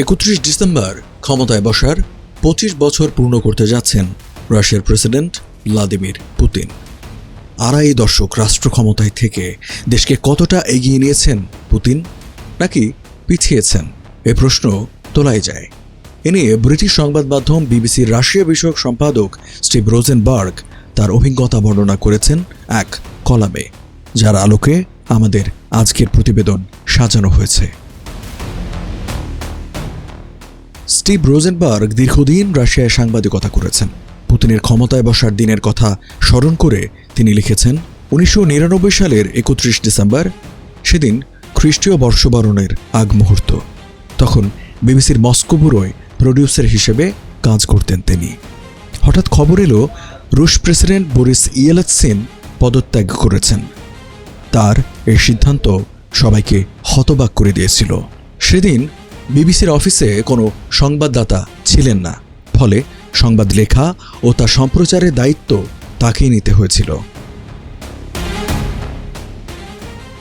একত্রিশ ডিসেম্বর ক্ষমতায় বসার পঁচিশ বছর পূর্ণ করতে যাচ্ছেন রাশিয়ার প্রেসিডেন্ট ভ্লাদিমির পুতিন। আড়াই দশক রাষ্ট্র ক্ষমতায় থেকে দেশকে কতটা এগিয়ে নিয়েছেন পুতিন, নাকি পিছিয়েছেন? এ প্রশ্ন তোলাই যায়। এ নিয়ে ব্রিটিশ সংবাদ মাধ্যম বিবিসির রাশিয়া বিষয়ক সম্পাদক স্টিভ রোজেনবার্গ তার অভিজ্ঞতা বর্ণনা করেছেন এক কলামে, যার আলোকে আমাদের আজকের প্রতিবেদন সাজানো হয়েছে। স্টিভ রোজেনবার্গ দীর্ঘদিন রাশিয়ায় সাংবাদিকতা করেছেন। পুতিনের ক্ষমতায় বসার দিনের কথা স্মরণ করে তিনি লিখেছেন, উনিশশো নিরানব্বই সালের একত্রিশ ডিসেম্বর, সেদিন খ্রিস্টীয় বর্ষবরণের আগ মুহূর্ত। তখন বিবিসির মস্কো ব্যুরোয় প্রডিউসার হিসেবে কাজ করতেন তিনি। হঠাৎ খবর এলো, রুশ প্রেসিডেন্ট বরিস ইয়েলৎসিন পদত্যাগ করেছেন। তার এই সিদ্ধান্ত সবাইকে হতবাক করে দিয়েছিল। সেদিন বিবিসির অফিসে কোনো সংবাদদাতা ছিলেন না। ফলে সংবাদ লেখা ও তা সম্প্রচারের দায়িত্ব তাকেই নিতে হয়েছিল।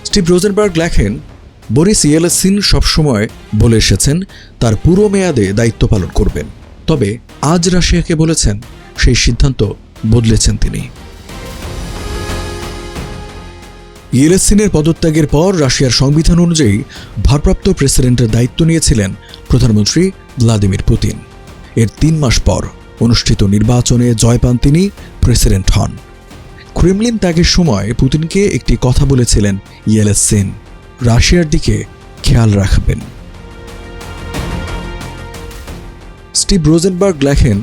স্টিভ রোজেনবার্গ লেখেন, বরিস ইয়েলসিন সবসময় বলে এসেছেন, তার পুরো মেয়াদে দায়িত্ব পালন করবেন। তবে আজ রাশিয়াকে বলেছেন, সেই সিদ্ধান্ত বদলেছেন তিনি। ইয়েলেসিনের পদত্যাগের পর রাশিয়ার সংবিধান অনুযায়ী ভারপ্রাপ্ত প্রেসিডেন্টের দায়িত্ব নিয়েছিলেন প্রধানমন্ত্রী ভ্লাদিমির পুতিন। এর তিন মাস পর অনুষ্ঠিত নির্বাচনে জয় পান তিনি প্রেসিডেন্ট হন। ক্রেমলিন ত্যাগের সময় পুতিনকে একটি কথা বলেছিলেন ইয়েলেসিন, রাশিয়ার দিকে খেয়াল রাখবেন। স্টিভ রোজেনবার্গ লেখেন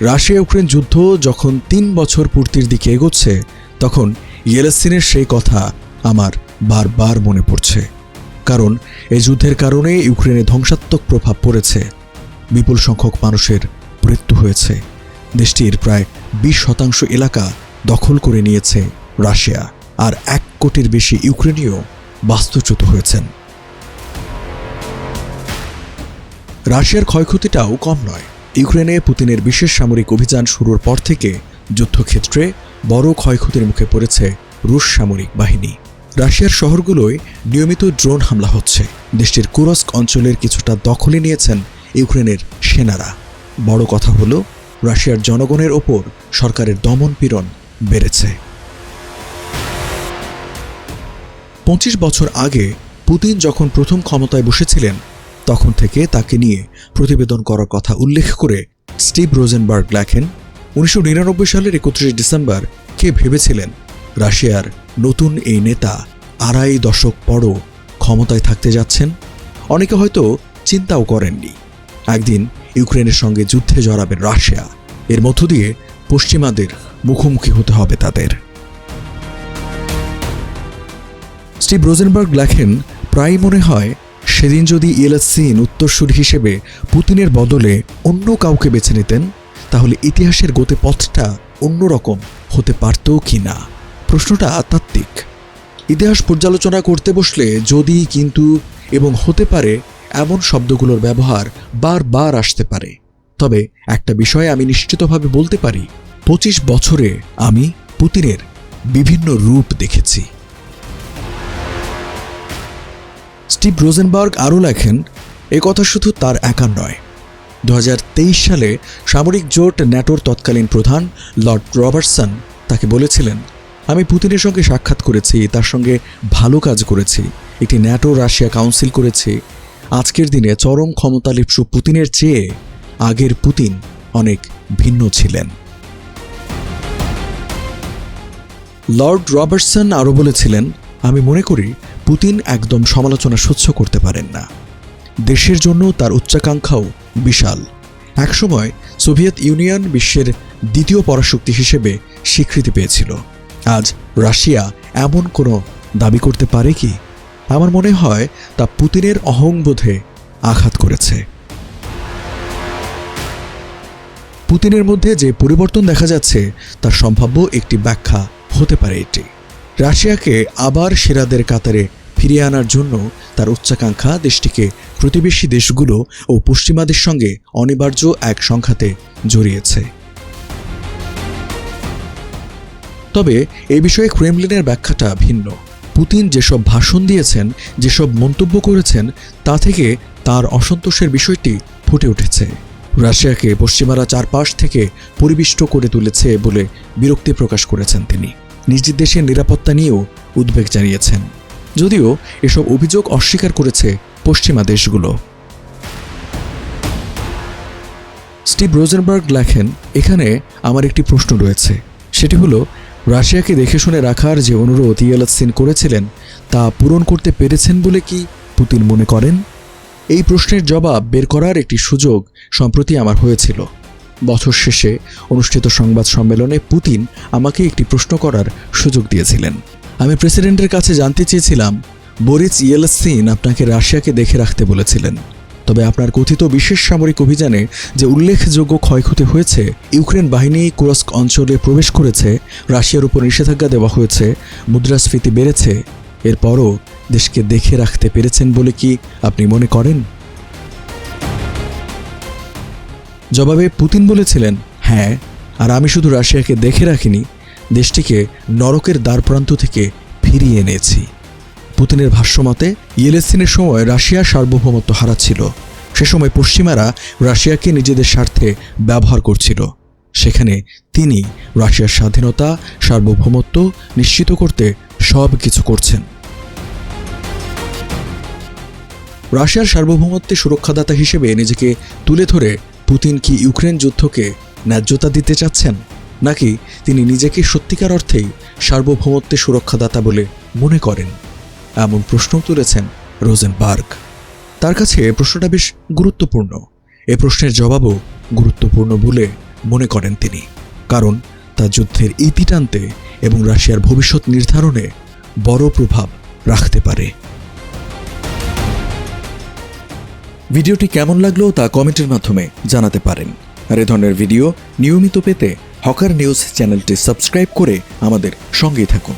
রাশিয়া ইউক্রেন যুদ্ধ যখন তিন বছর পূর্তির দিকে এগোচ্ছে, তখন ইয়েলেসিনের সেই কথা আমার বারবার মনে পড়ছে। কারণ এই যুদ্ধের কারণে ইউক্রেনে ধ্বংসাত্মক প্রভাব পড়েছে। বিপুল সংখ্যক মানুষের মৃত্যু হয়েছে। দেশটির প্রায় বিশ শতাংশ এলাকা দখল করে নিয়েছে রাশিয়া। আর এক কোটির বেশি ইউক্রেনীয় বাস্তুচ্যুত হয়েছেন। রাশিয়ার ক্ষয়ক্ষতিটাও কম নয়। ইউক্রেনে পুতিনের বিশেষ সামরিক অভিযান শুরুর পর থেকে যুদ্ধক্ষেত্রে বড় ক্ষয়ক্ষতির মুখে পড়েছে রুশ সামরিক বাহিনী। রাশিয়ার শহরগুলোয় নিয়মিত ড্রোন হামলা হচ্ছে। দেশটির কুরস্ক অঞ্চলের কিছুটা দখলে নিয়েছেন ইউক্রেনের সেনারা। বড় কথা হলো, রাশিয়ার জনগণের ওপর সরকারের দমন পীড়ন বেড়েছে। পঁচিশ বছর আগে পুতিন যখন প্রথম ক্ষমতায় বসেছিলেন, তখন থেকে তাকে নিয়ে প্রতিবেদন করার কথা উল্লেখ করে স্টিভ রোজেনবার্গ লেখেন, উনিশশো নিরানব্বই সালের একত্রিশ ডিসেম্বর কে ভেবেছিলেন রাশিয়ার নতুন এই নেতা আড়াই দশক পরও ক্ষমতায় থাকতে যাচ্ছেন? অনেকে হয়তো চিন্তাও করেননি। একদিন ইউক্রেনের সঙ্গে যুদ্ধে জড়াবেন রাশিয়া। এর মধ্য দিয়ে পশ্চিমাদের মুখোমুখি হতে হবে তাদের। স্টিভ রোজেনবার্গ লেখেন প্রায় মনে হয় সেদিন যদি ইয়েলাসিন উত্তরসূরি হিসেবে পুতিনের বদলে অন্য কাউকে বেছে নিতেন, তাহলে ইতিহাসের গতি পথটা অন্যরকম হতে পারত কি না? প্রশ্নটা তাত্ত্বিক। ইতিহাস পর্যালোচনা করতে বসলে যদি, কিন্তু, এবং হতে পারে, এমন শব্দগুলোর ব্যবহার বারবার আসতে পারে। তবে একটা বিষয়ে আমি নিশ্চিতভাবে বলতে পারি, পঁচিশ বছরে আমি পুতিনের বিভিন্ন রূপ দেখেছি। স্টিভ রোজেনবার্গ আরও লেখেন, এ কথা শুধু তার একার নয়। দু সালে সামরিক জোট ন্যাটোর তৎকালীন প্রধান লর্ড রবার্টসন তাকে বলেছিলেন আমি পুতিনের সঙ্গে সাক্ষাৎ করেছি, তার সঙ্গে ভালো কাজ করেছি, একটি ন্যাটো রাশিয়া কাউন্সিল করেছি। আজকের দিনে চরম ক্ষমতালিপ্সু পুতিনের চেয়ে আগের পুতিন অনেক ভিন্ন ছিলেন। লর্ড রবার্টসন আরও বলেছিলেন, আমি মনে করি পুতিন একদম সমালোচনা সহ্য করতে পারেন না। দেশের জন্য তার উচ্চাকাঙ্ক্ষাও বিশাল। একসময় সোভিয়েত ইউনিয়ন বিশ্বের দ্বিতীয় পরাশক্তি হিসেবে স্বীকৃতি পেয়েছিল। আজ রাশিয়া এমন কোনো দাবি করতে পারে কি? আমার মনে হয় তা পুতিনের অহংবোধে আঘাত করেছে। পুতিনের মধ্যে যে পরিবর্তন দেখা যাচ্ছে, তার সম্ভাব্য একটি ব্যাখ্যা হতে পারে এটি। রাশিয়াকে আবার সেরাদের কাতারে ফিরিয়ে আনার জন্য তার উচ্চাকাঙ্ক্ষা দেশটিকে প্রতিবেশী দেশগুলো ও পশ্চিমাদের সঙ্গে অনিবার্য এক সংখ্যাতে জড়িয়েছে। তবে এ বিষয়ে ক্রেমলিনের ব্যাখ্যাটা ভিন্ন। পুতিন যেসব ভাষণ দিয়েছেন, যেসব মন্তব্য করেছেন, তা থেকে তার অসন্তোষের বিষয়টি ফুটে উঠেছে। রাশিয়াকে পশ্চিমারা চারপাশ থেকে পরিবিষ্ট করে তুলেছে বলে বিরক্তি প্রকাশ করেছেন তিনি। নিজ দেশের নিরাপত্তা নিয়েও উদ্বেগ জানিয়েছেন। যদিও এসব অভিযোগ অস্বীকার করেছে পশ্চিমা দেশগুলো। স্টিভ রোজেনবার্গ লেখেন, এখানে আমার একটি প্রশ্ন রয়েছে। সেটি হলো রাশিয়াকে দেখে শুনে রাখার যে অনুরোধ ইয়েলসিন করেছিলেন, তা পূরণ করতে পেরেছেন বলে কি পুতিন মনে করেন? এই প্রশ্নের জবাব বের করার একটি সুযোগ সম্প্রতি আমার হয়েছিল। বছর শেষে অনুষ্ঠিত সংবাদ সম্মেলনে পুতিন আমাকে একটি প্রশ্ন করার সুযোগ দিয়েছিলেন। আমি প্রেসিডেন্টের কাছে জানতে চেয়েছিলাম, বরিস ইয়েলসিন আপনাকে রাশিয়াকে দেখে রাখতে বলেছিলেন। তবে আপনার কথিত বিশেষ সামরিক অভিযানে যে উল্লেখযোগ্য ক্ষয়ক্ষতি হয়েছে, ইউক্রেন বাহিনী কুরস্ক অঞ্চলে প্রবেশ করেছে, রাশিয়ার উপর নিষেধাজ্ঞা দেওয়া হয়েছে, মুদ্রাস্ফীতি বেড়েছে, এরপরও দেশকে দেখে রাখতে পেরেছেন বলে কি আপনি মনে করেন? জবাবে পুতিন বলেছিলেন হ্যাঁ আর আমি শুধু রাশিয়াকে দেখে রাখিনি, দেশটিকে নরকের দ্বারপ্রান্ত থেকে ফিরিয়ে এনেছি। পুতিনের ভাষ্যমতে ইয়েলেসিনের সময় রাশিয়া সার্বভৌমত্ব হারাচ্ছিল। সে সময় পশ্চিমারা রাশিয়াকে নিজেদের স্বার্থে ব্যবহার করছিল। সেখানে তিনি রাশিয়ার স্বাধীনতা, সার্বভৌমত্ব নিশ্চিত করতে সব কিছু করছেন। রাশিয়ার সার্বভৌমত্বের সুরক্ষাদাতা হিসেবে নিজেকে তুলে ধরে পুতিন কি ইউক্রেন যুদ্ধকে ন্যায্যতা দিতে চাচ্ছেন? নাকি তিনি নিজেকে সত্যিকার অর্থেই সার্বভৌমত্বের সুরক্ষাদাতা বলে মনে করেন? এমন প্রশ্ন তুলেছেন রোজেনবার্গ। তার কাছে প্রশ্নটা বেশ গুরুত্বপূর্ণ। এ প্রশ্নের জবাবও গুরুত্বপূর্ণ বলে মনে করেন তিনি। কারণ তা যুদ্ধের ইতি টানতে এবং রাশিয়ার ভবিষ্যৎ নির্ধারণে বড় প্রভাব রাখতে পারে। ভিডিওটি কেমন লাগল তা কমেন্টের মাধ্যমে জানাতে পারেন। আর এ ধরনের ভিডিও নিয়মিত পেতে হকার নিউজ চ্যানেলটি সাবস্ক্রাইব করে আমাদের সঙ্গেই থাকুন।